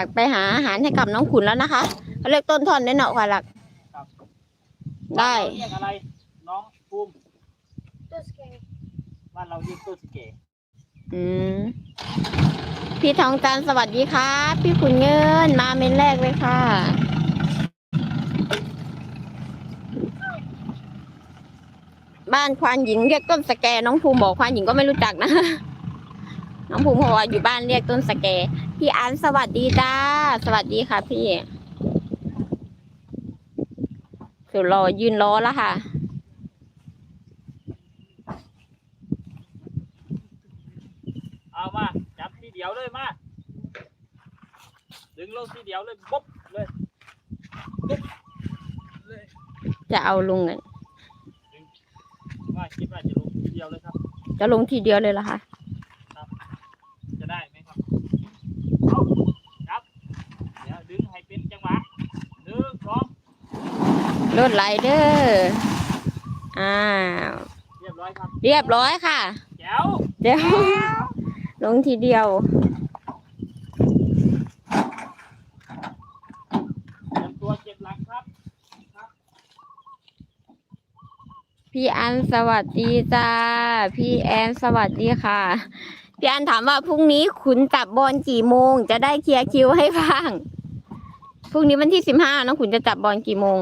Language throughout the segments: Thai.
ากไปหาอาหารให้กับน้องขุนแล้วนะคะเขาเรียกต้นทอนได้เนาะควายหลัก ครับได้เรียกอะไร น้องภูมิตัวสเกลบ้านเราเรียกตัวสเกตอืมพี่ทองจันทร์สวัสดีค่ะ พี่ขุนเงินมาเมนแรกเลยค่ะ บ้านควานหญิงเรียกต้นสแกน้องภูมิบอกควานหญิงก็ไม่รู้จักนะ น้องภูมิบอกว่าอยู่บ้านเรียกต้นสแก พี่อันสวัสดีจ้า สวัสดีค่ะพี่สุดรอยืนรอแล้วค่ะ เอามา จับทีเดียวเลยมา ดึงลงทีเดียวเลยปุ๊บเลยปุ๊บเลยจะเอาลงเนี่ยว่าคิดว่าจะลงทีเดียวเลยครับ จะลงทีเดียวเลยเหรอคะจะได้ไหมครับเอาจับ เดี๋ยวดึงให้เป็นจังหวะหนึ่งสอง รถไหลเดอร์อ้าวเรียบร้อยครับเรียบร้อยค่ะแจ๋วเดี๋ยวลงทีเดียวเตรียมตัวเจ็บหลังครับพี่อันสวัสดีจ้าพี่แอนสวัสดีค่ะ พี่อันถามว่าพรุ่งนี้คุณจับบอลกี่โมง จะได้เคลียร์คิวให้บ้างพรุ่งนี้วันที่สิบห้าน้องขุนจะจับบอลกี่โมง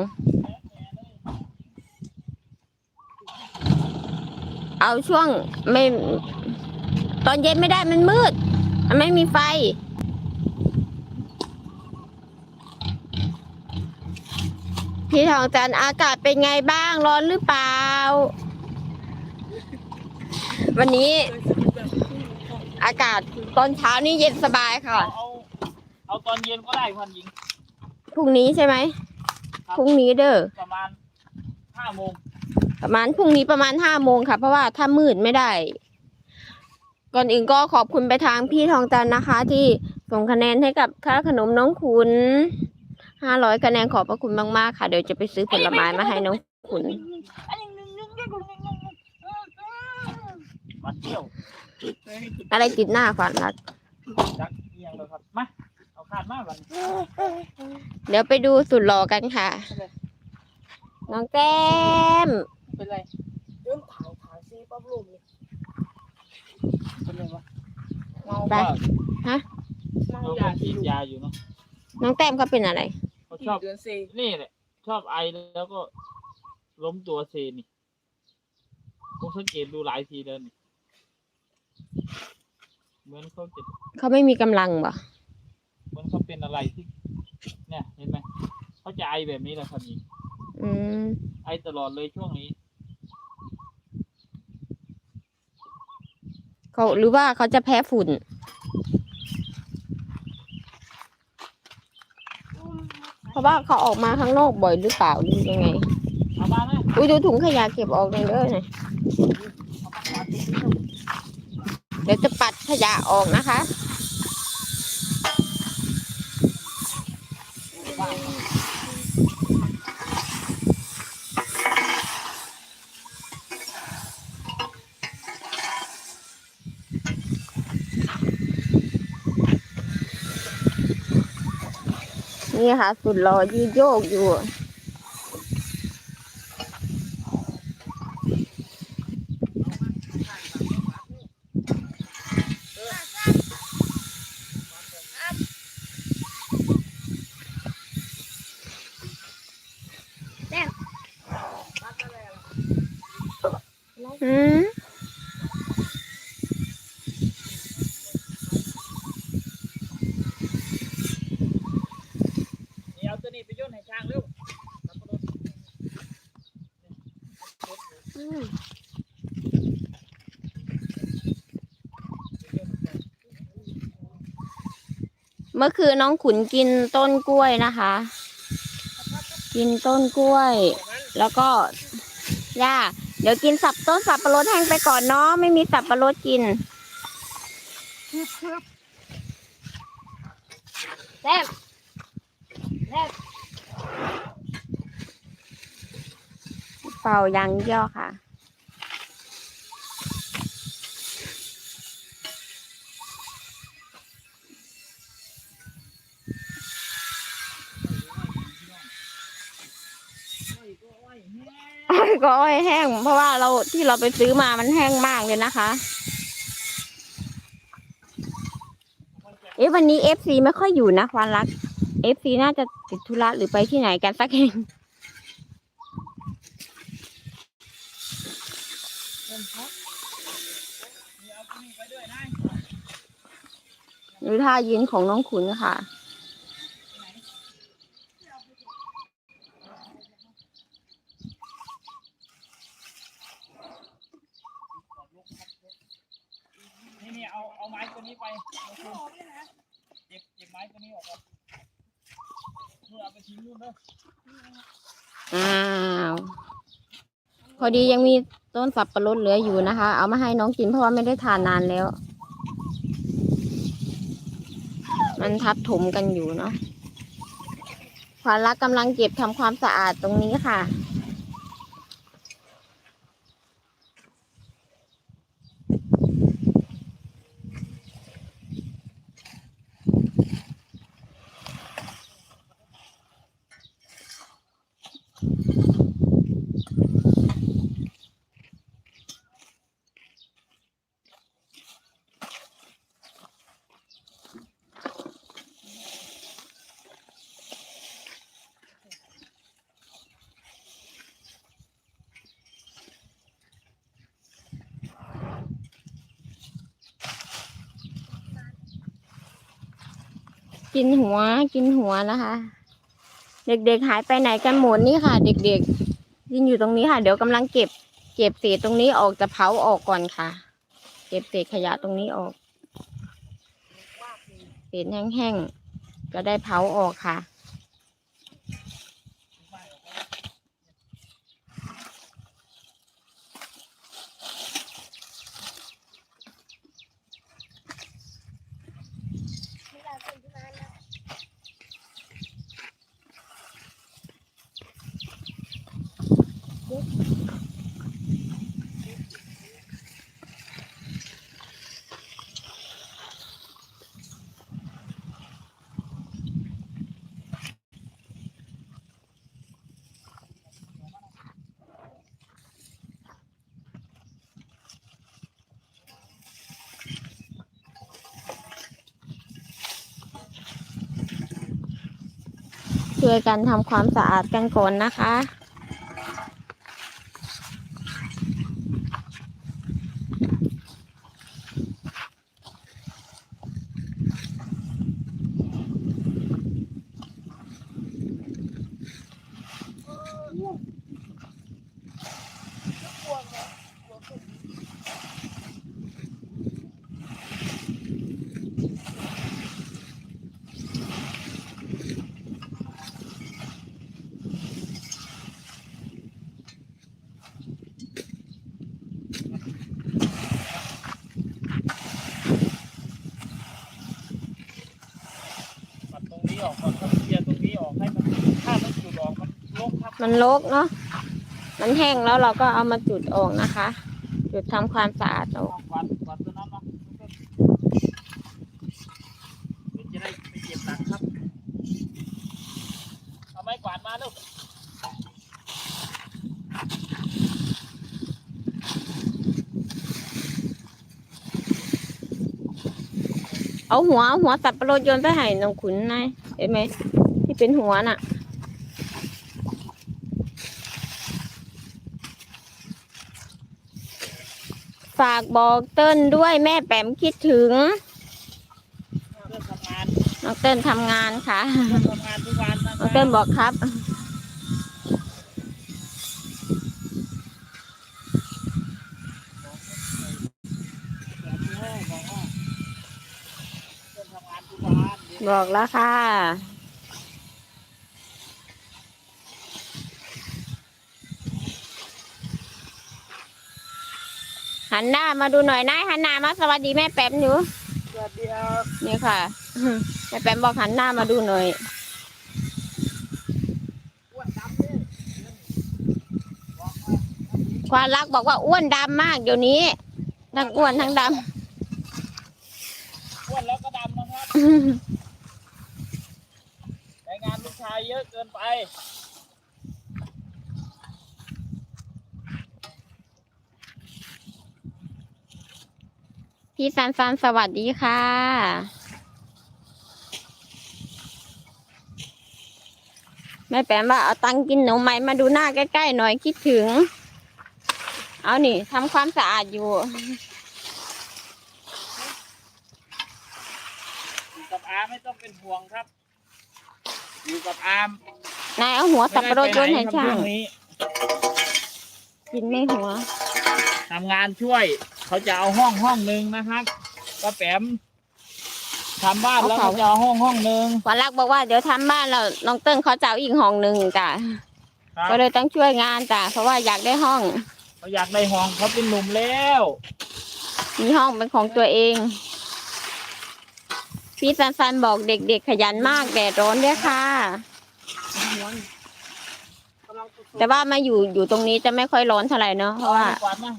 เอาช่วงไม่ ตอนเย็นไม่ได้มันมืด มันไม่มีไฟ พี่ทองจันทร์อากาศเป็นไงบ้างร้อนหรือเปล่า วันนี้ อากาศตอนเช้านี่เย็นสบายค่ะ เอาเอาตอนเย็นก็ได้พันหญิงพรุ่งนี้ใช่ไหม ครับพรุ่งนี้เด้อ ประมาณห้าโมง ประมาณพรุ่งนี้ประมาณห้าโมงค่ะ เพราะว่าถ้ามืดไม่ได้ ก่อนอื่นก็ขอบคุณไปทางพี่ทองจันนะคะ ที่ส่งคะแนนให้กับค่าขนมน้องขุนห้าร้อยคะแนนขอบพระคุณมากๆค่ะ เดี๋ยวจะไปซื้อผลไม้มาให้น้องขุนอะไรติดหน้าขวัญรักจักเอียงเลยครับมาเอาขาดเดี๋ยวไปดูสุดหล่อกันค่ะ น้องแก้ม เป็นไรเริ่มถ่ายถ่ายซีปั๊บรูมเลยเป็นไรวะเมาไปเปล่าฮะเมาเรายาก็ฉีดยาอยู่เนาะน้องแต้มเขาเป็นอะไร เขาชอบเดือนสี่นี่แหละ ชอบไอแล้วก็ล้มตัวเซนี่ผมสังเกตดูหลายทีแล้วนี่เหมือนเขาจะเขาไม่มีกำลังบ่เหมือนเขาเป็นอะไรที่ เนี่ย เห็นไหมเขาจะไอแบบนี้แหละครับนี่อืมไอตลอดเลยช่วงนี้ เขาหรือว่าเขาจะแพ้ฝุ่น เพราะว่าเขาออกมาข้างนอกบ่อยหรือเปล่าหรือยังไงเอามาไหมอุ้ยดูถุงขยะเก็บออกเลยเด้อหน่อยเดี๋ยวจะปัดขยะออกนะคะ นี่ค่ะ สุดหล่อยืดโยกอยู่ อืม นี่เอาตัวนี้ไปโยนให้ช้างเร็ว เมื่อคืนน้องขุนกินต้นกล้วยนะคะ กินต้นกล้วย แล้วก็ย่าเดี๋ยวกินสับต้นสับปะรดแห้งไปก่อนเนาะไม่มีสับปะรดกินแซ่บแซ่บเป่ายังย่อค่ะ อ้อยแห้ง เพราะว่าเราที่เราไปซื้อมามันแห้งมากเลยนะคะเอ๊ะวันนี้เอฟซีไม่ค่อยอยู่นะควานรักเอฟซีน่าจะติดธุระหรือไปที่ไหนกันสักแห่งมีเอาที่นี่ไปด้วยนะหรือท่ายืนของน้องขุนค่ะ เอาไม้ตัวนี้ไปเอาคืนเก็บเก็บไม้ตัวนี้ออกก่อนนู่นเอาไปทิ้งนู่นเด้ออ้าว พอดียังมีต้นสับปะรดเหลืออยู่นะคะ เอามาให้น้องกินเพราะว่าไม่ได้ทานนานแล้ว มันทับถมกันอยู่เนาะขวัญรักกำลังเก็บทำความสะอาดตรงนี้ค่ะ กินหัวกินหัวนะคะ เด็กๆหายไปไหนกันหมดนี่ค่ะ เด็กๆยืนอยู่ตรงนี้ค่ะ เดี๋ยวกำลังเก็บ เก็บเศษตรงนี้ออกจะเผาออกก่อนค่ะ เก็บเศษขยะตรงนี้ออกเศษแห้งๆก็ได้เผาออกค่ะ ช่วยกันทำความสะอาดกันก่อนนะคะ กลัวไหมกลัวขึ้น ปัดตรงนี้ออกก่อนครับเคลียร์ตรงนี้ออกให้มันถ้ามันจุดออกมันลกครับ มันรกเนาะ มันแห้งแล้วเราก็เอามาจุดออกนะคะ จุดทำความสะอาดออกเอาควันควันตัวนั้นมาเดี๋ยวจะได้ไปเก็บหลังครับ เอาไม้กวาดมาลูกเอาหัวเอาหัวสับปะรดโยนไปให้น้องขุนนายเห็นไหมที่เป็นหัวน่ะ ฝากบอกเติ้ลด้วยแม่แปมคิดถึงเริ่มทำงานน้องเติ้ลทำงานค่ะเริ่มทำงานทุกวันนะคน้องรัเติ้ลบบอกครับแบบนี้ให้บอกว่าเริ่มทำงานทุกวันเดี๋ยวบอกแล้วค่ะ หันหน้ามาดูหน่อยนะหันหน้ามาสวัสดีแม่แปมหนูสวัสดีครับนี่ค่ะแม่แปมบอกหันหน้ามาดูหน่อยอ้วนดำเลยบอกว่าควานรักบอกว่าอ้วนดำมากเดี๋ยวนี้ทั้งอ้วนทั้งดอ้วนแล้วก็ดำนะครับำ แต่งานลูกชายเยอะเกินไป พี่ซันซันสวัสดีค่ะแม่แปมว่าเอาตังกินหนูไหมมาดูหน้าใกล้ๆหน่อยคิดถึง เอานี่ทำความสะอาดอยู่อยู่กับอาไม่ต้องเป็นห่วงครับ อยู่กับอามนายเอาหัวสับปะรดโยนให้ไม่ได้ไปช่าไหนงครับช่วงกินไม่หัวทำงานช่วย เขาจะเอาห้องห้องหนึ่งนะครับป้าแปมทำบ้านแล้วเอาเขาเขาจะเอาห้องห้องหนึ่งวันรักบอกว่าเดี๋ยวทำบ้านแล้วน้องเติ้งเขาจะเอาอีกห้องหนึ่งจ้ะครับก็เลยต้องช่วยงานจ้ะเพราะว่าอยากได้ห้อง เขาอยากได้ห้องเขาเป็นหนุ่มแล้วมีห้องเป็นของตัวเอง พี่ซันซันบอกเด็กๆขยันมากแดดร้อนด้วยค่ะ แต่ว่ามาอยู่อยู่ตรงนี้จะไม่ค่อยร้อนเท่าไหร่เนาะเพราะว่าอก่อนนะ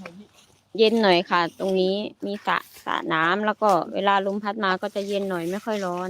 เย็นหน่อยค่ะ ตรงนี้มีสระสระน้ำแล้วก็เวลาลมพัดมาก็จะเย็นหน่อยไม่ค่อยร้อน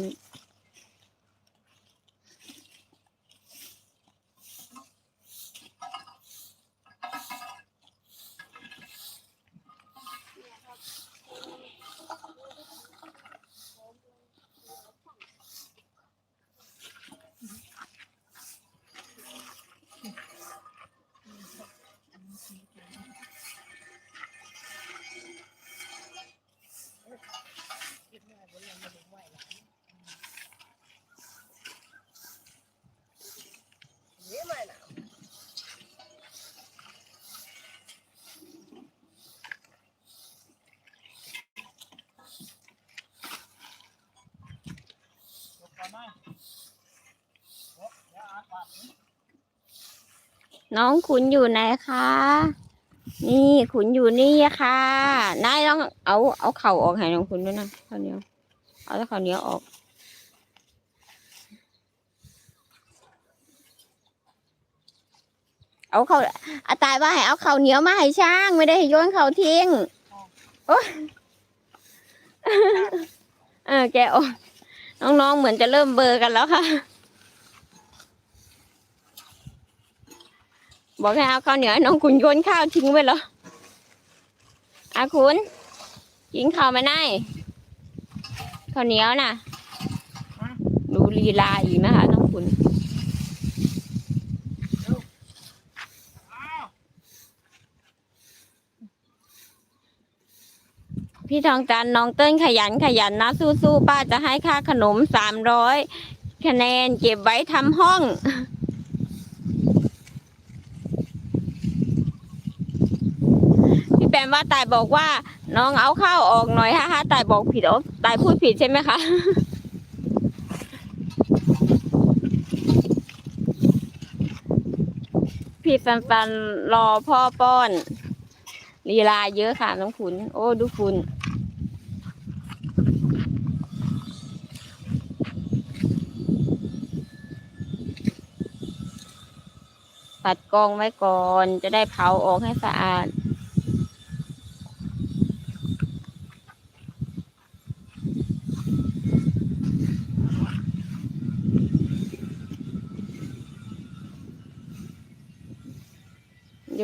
ไม่นะ ยกก่อนนะยกเดี๋ยวอาก่อนนี้ น้องขุนอยู่ไหนคะ นี่ขุนอยู่นี่ค่ะนายต้องเอาเอาเข่าออกให้น้องขุนด้วยนะข้าวเหนียวเอาแต่ข้าวเหนียวออกเอาเขาอาตายว่าให้เอาเข้าเหนียวมาให้ช่าง ไม่ได้ให้โยนเขาทิ้งโอ๊ยเออแกออกน้องๆเหมือนจะเริ่มเบอร์กันแล้วค่ะ บอกให้เอาข้าวเหนียวน้องขุนโยนข้าวทิ้งไปเหรออาขุนกินข้าวไหมาไนายข้าวเหนียวน่ะดูลีลาอีกนะคะน้องขุนอ้าวพี่ทองจันน้องเติ้ลขยันขยันนะสู้ๆป้าจะให้ค่าขนมสามร้อยคะแนนเก็บไว้ทำห้อง แปมว่าตายบอกว่า น้องเอาข้าวออกหน่อยฮะฮะตายบอกผิดอ๋อตายพูดผิดใช่ไหมคะพี่สันสันรอพ่อป้อนลีลาเยอะค่ะน้องขุนโอ้ดูคุณปัดกองไว้ก่อนจะได้เผาออกให้สะอาด โย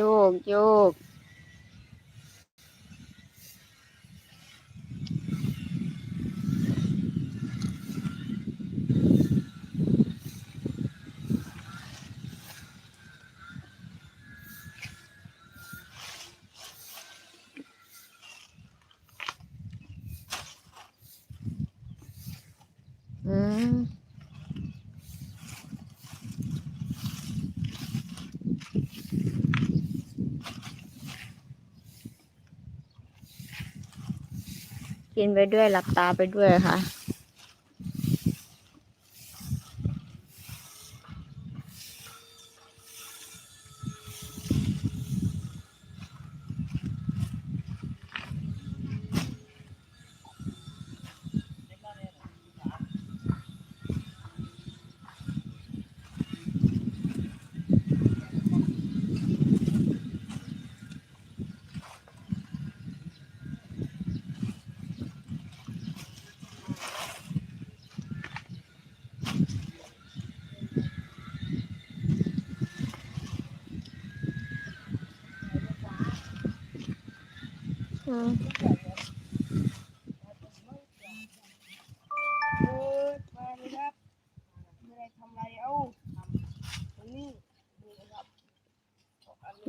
ก กินไปด้วยหลับตาไปด้วยค่ะ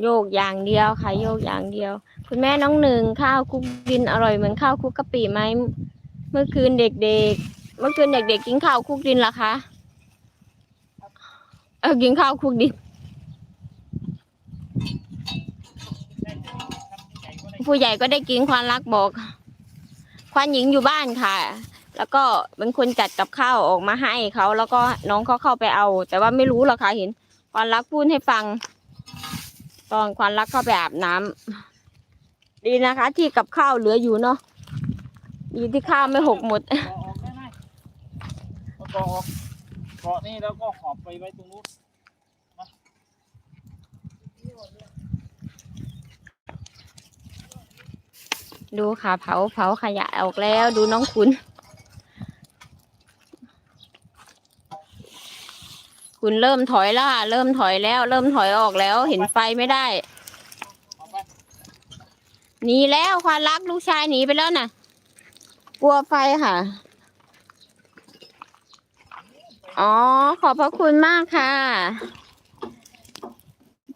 โยกอย่างเดียวค่ะ โยกอย่างเดียว คุณแม่น้องหนึ่งข้าวคุกดินอร่อยเหมือนข้าวคุกกะปิไหมเมื่อคืนเด็กๆ เมื่อคืนเด็กๆกินข้าวคุกดินเหรอคะ เออกินข้าวคุกดิน ผู้ใหญ่ก็ได้กินควานรักบอก ควานหญิงอยู่บ้านค่ะ แล้วก็เป็นคนจัดกับข้าวออกมาให้เขาแล้วก็น้องเขาเข้าไปเอา แต่ว่าไม่รู้หรอกค่ะเห็น ควานรักพูดให้ฟัง ตอนควานรักเข้าไปอาบน้ำดีนะคะ ที่กับข้าวเหลืออยู่เนาะดีที่ข้าวไม่หกหมดเกาะออกได้ไหมเอาเกาะออกเกาะนี่แล้วก็หอบไปไว้ตรงนู้น ดูค่ะเผาเผาขยะออกแล้ว ดูน้องคุณ คุณเริ่มถอยแล้วค่ะเริ่มถอยแล้ว เริ่มถอยออกแล้ว เห็นไฟไม่ได้หนีแล้วควานรักลูกชายหนีไปแล้วน่ะ กลัวไฟค่ะ อ๋อ ขอบพระคุณมากค่ะ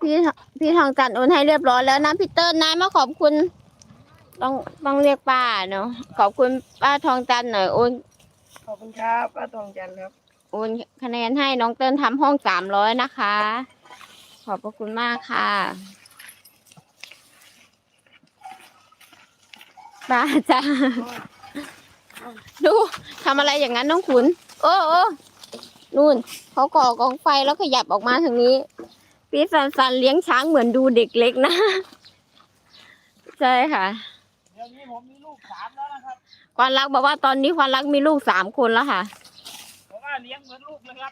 พี่พี่ทองจันทร์โอนให้เรียบร้อยแล้วนะพี่เติ้ลนะมาขอบคุณ ต้องต้องเรียกป้าเนาะขอบคุณป้าทองจันทร์หน่อยโอนขอบคุณครับป้าทองจันทร์ครับโอนคะแนนให้น้องเติ้ลทำห้องสามร้อยนะคะ ขอบพระคุณมากค่ะป้าจ้าดูทำอะไรอย่างนั้นน้องขุน โอ้โอ้นู่นเขาก่อกองไฟแล้วขยับออกมาทางนี้ พี่สันสันเลี้ยงช้างเหมือนดูเด็กเล็กนะ ใช่ค่ะ เดี๋ยวนี้ผมมีลูกสามแล้วนะครับควานรักบอกว่าตอนนี้ควานรักมีลูกสามคนแล้วค่ะ ผมว่าเลี้ยงเหมือนลูกเลยครับ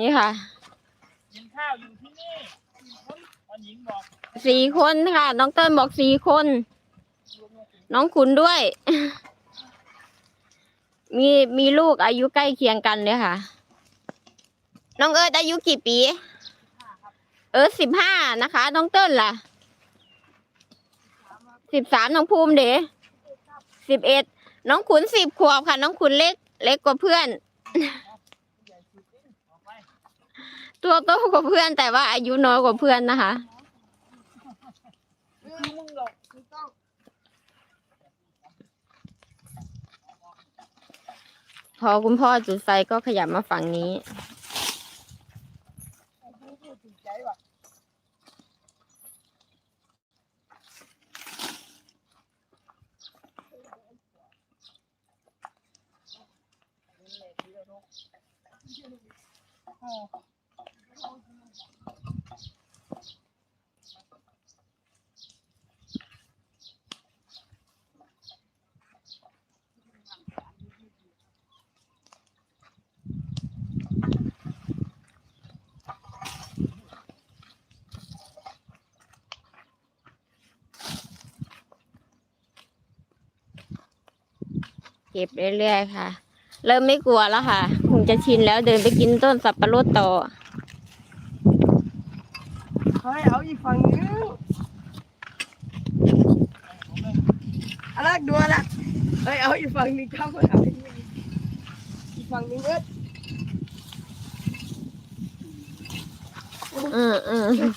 นี่ค่ะกินข้าวอยู่ที่นี่สี่คนตอนหญิงบอกสี่คนค่ะ น้องเติ้ลบอกสี่คน น้องขุนด้วย มีมีลูกอายุใกล้เคียงกันเลยค่ะ น้องเอิร์ดอายุกี่ปี เอิร์ดสิบห้านะคะ น้องเติ้ลล่ะ สิบสามน้องภูมิเด๋สิบเอ็ดน้องขุนสิบขวบค่ะ น้องขุนเล็ก เล็กกว่าเพื่อน ตัวโตกว่าเพื่อน แต่ว่าอายุน้อยกว่าเพื่อนนะคะพอคุณพ่อจุดไฟก็ขยับมาฝั่งนี้ มึงพูดถึงใจว่ะ เก็บเรื่อยๆค่ะ เริ่มไม่กลัวแล้วค่ะ งจะชินแล้วเดินไปกินต้นสับปะรดต่อเขาให้เอาอีกฝั่งนึงอะไรดูอะไรเฮ้ยเอาอีกฝั่งนึงเข้ามาหาพี่อีกฝั่งนึงเอิ้นอืมอืม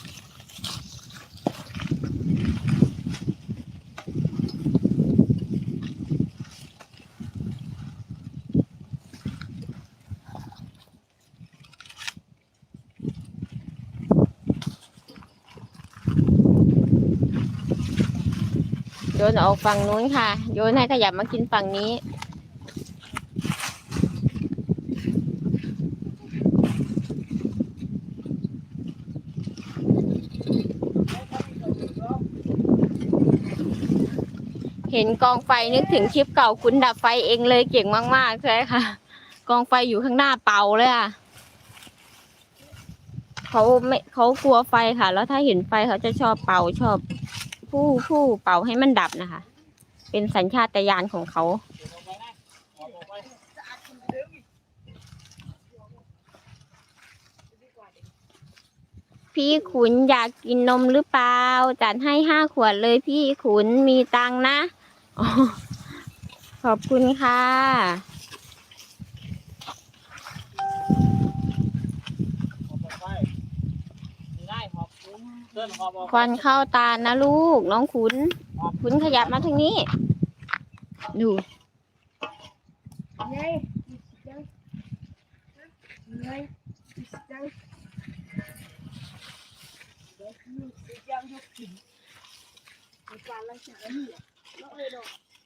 โย นออกฝั่งนู้นค่ะ โยนให้ขยับมากินฝั่งนี้ เห็นกองไฟนึกถึงคลิปเก่าคุณดับไฟเองเลยเก่งมาก ๆ ใช่ค่ะ กองไฟอยู่ข้างหน้าเป่าเลยอะเขาไม่เขากลัวไฟค่ะ แล้วถ้าเห็นไฟเขาจะชอบเป่าชอบ ผู้ผู้เป่าให้มันดับนะคะ เป็นสัญชาตญาณของเขา พี่ขุนอยากกินนมหรือเปล่า จัดให้ห้าขวดเลยพี่ขุนมีตังนะ ขอบคุณค่ะ ออกออกไปไม่ได้หอบ ควันเข้าตานะลูก น้องขุน ขุนขยับมาทางนี้ ดู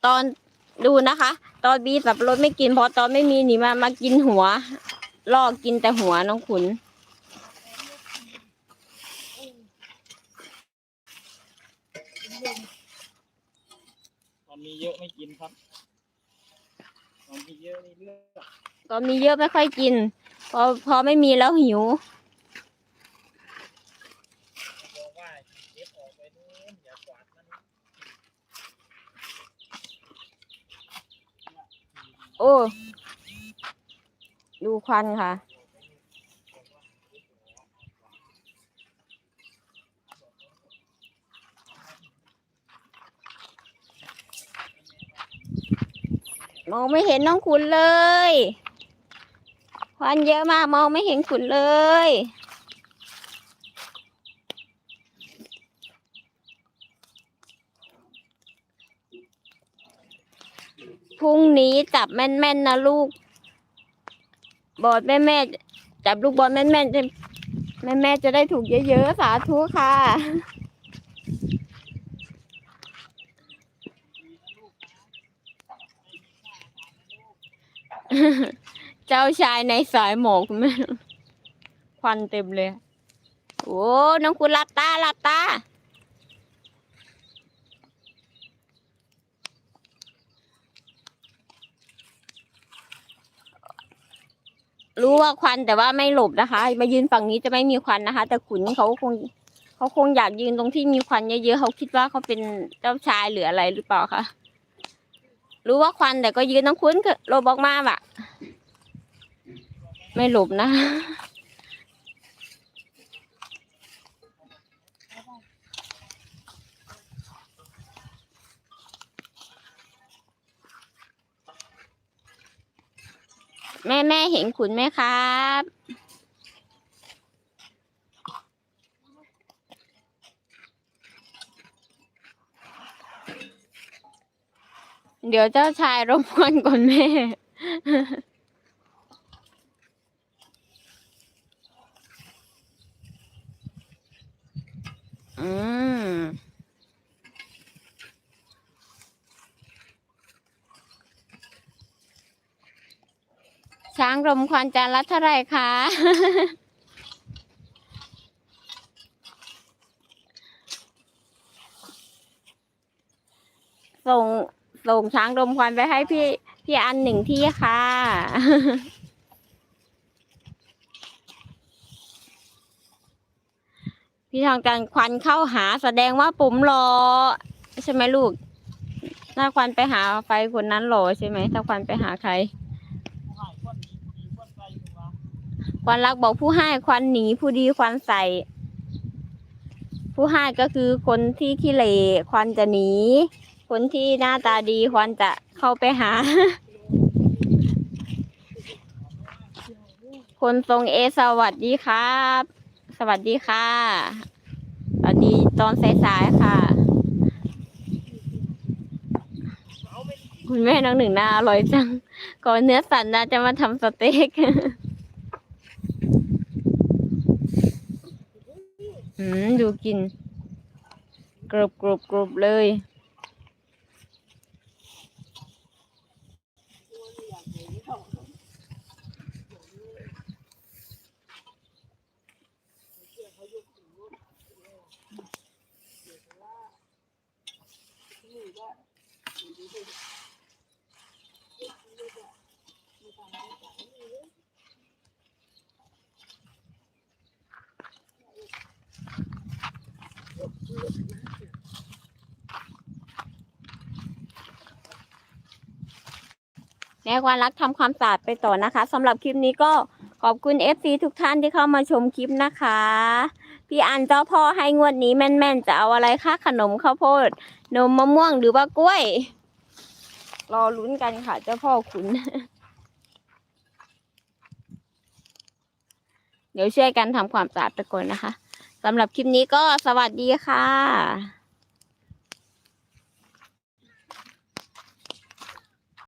ตอนดูนะคะ ตอนบีสับปะรดไม่กินเพอตอนไม่มีหนีมามากินหัวลอกกินแต่หัวน้องขุน อนมีเยอะไม่กินครับ ตอนมีเยอะนี่เลือกตอนมีเยอะไม่ค่อยกิน พอพอไม่มีแล้วหิว บอกว่าเก็บออกไปนู้นอย่ากวาดมันโอ้ ดูควันค่ะ มองไม่เห็นน้องขุนเลยควันเยอะมากมองไม่เห็นขุนเลย พรุ่งนี้จับแม่นๆนะลูก บอดแม่แม่ๆจับลูกบอลแม่นๆจะแม่แม่ๆจะได้ถูกเยอะๆสาธุค่ะ เจ้าชายในสายหมอกคุณแม่ควันเต็มเลย โอ้น้องคุณหลับตาหลับตารู้ว่าควันแต่ว่าไม่หลบนะคะ มายืนฝั่งนี้จะไม่มีควันนะคะ แต่ขุนเขาคงเขาคงอยากยืนตรงที่มีควันเยอะๆเขาคิดว่าเขาเป็นเจ้าชายหรืออะไรหรือเปล่าคะ รู้ว่าควันแต่ก็ยืนต้องคุ้นคือโรบอกมาแบบไม่หลบนะแม่แม่เห็นขุนไหมครับ เดี๋ยวเจ้าชายรบกวนก่อนแม่ อืม ช้างรมควันจานละเท่าไหร่คะ ส่ง ส่งช้างรมควันไปให้พี่พี่อันหนึ่งที่ค่ะ พี่ทางการควันเข้าหาแสดงว่าปุ๋มรอ ใช่ไหมลูก ถ้าควันไปหาไฟคนนั้นรอใช่ไหมถ้าควันไปหาใครคนดีดีคนใจถูกปะควันรักบอกผู้ให้ควันหนีผู้ดีควันใส่ผู้ให้ก็คือคนที่ขี้เหร่ควันจะหนี คนที่หน้าตาดีควันจะเข้าไปหา คนทรงเอสวัสดีครับ สวัสดีค่ะ สวัสดีตอนสายๆค่ะ คุณแม่น้องหนึ่งน่าอร่อยจัง ก่อนเนื้อสัตว์นะจะมาทำสเต็กอืม ดูกินกรุบกรุบกรุบเลย แม่ควานรักทำความสะอาดไปต่อนะคะสำหรับคลิปนี้ก็ขอบคุณ FC ทุกท่านที่เข้ามาชมคลิปนะคะ พี่อันเจ้าพ่อให้งวดนี้แม่นๆ จะเอาอะไรคะขนมข้าวโพด นมมะม่วงหรือว่ากล้วย รอลุ้นกันค่ะ เจ้าพ่อขุนเดี๋ยวช่วยกันทำความสะอาดตะกอนนะคะสำหรับคลิปนี้ก็สวัสดีค่ะ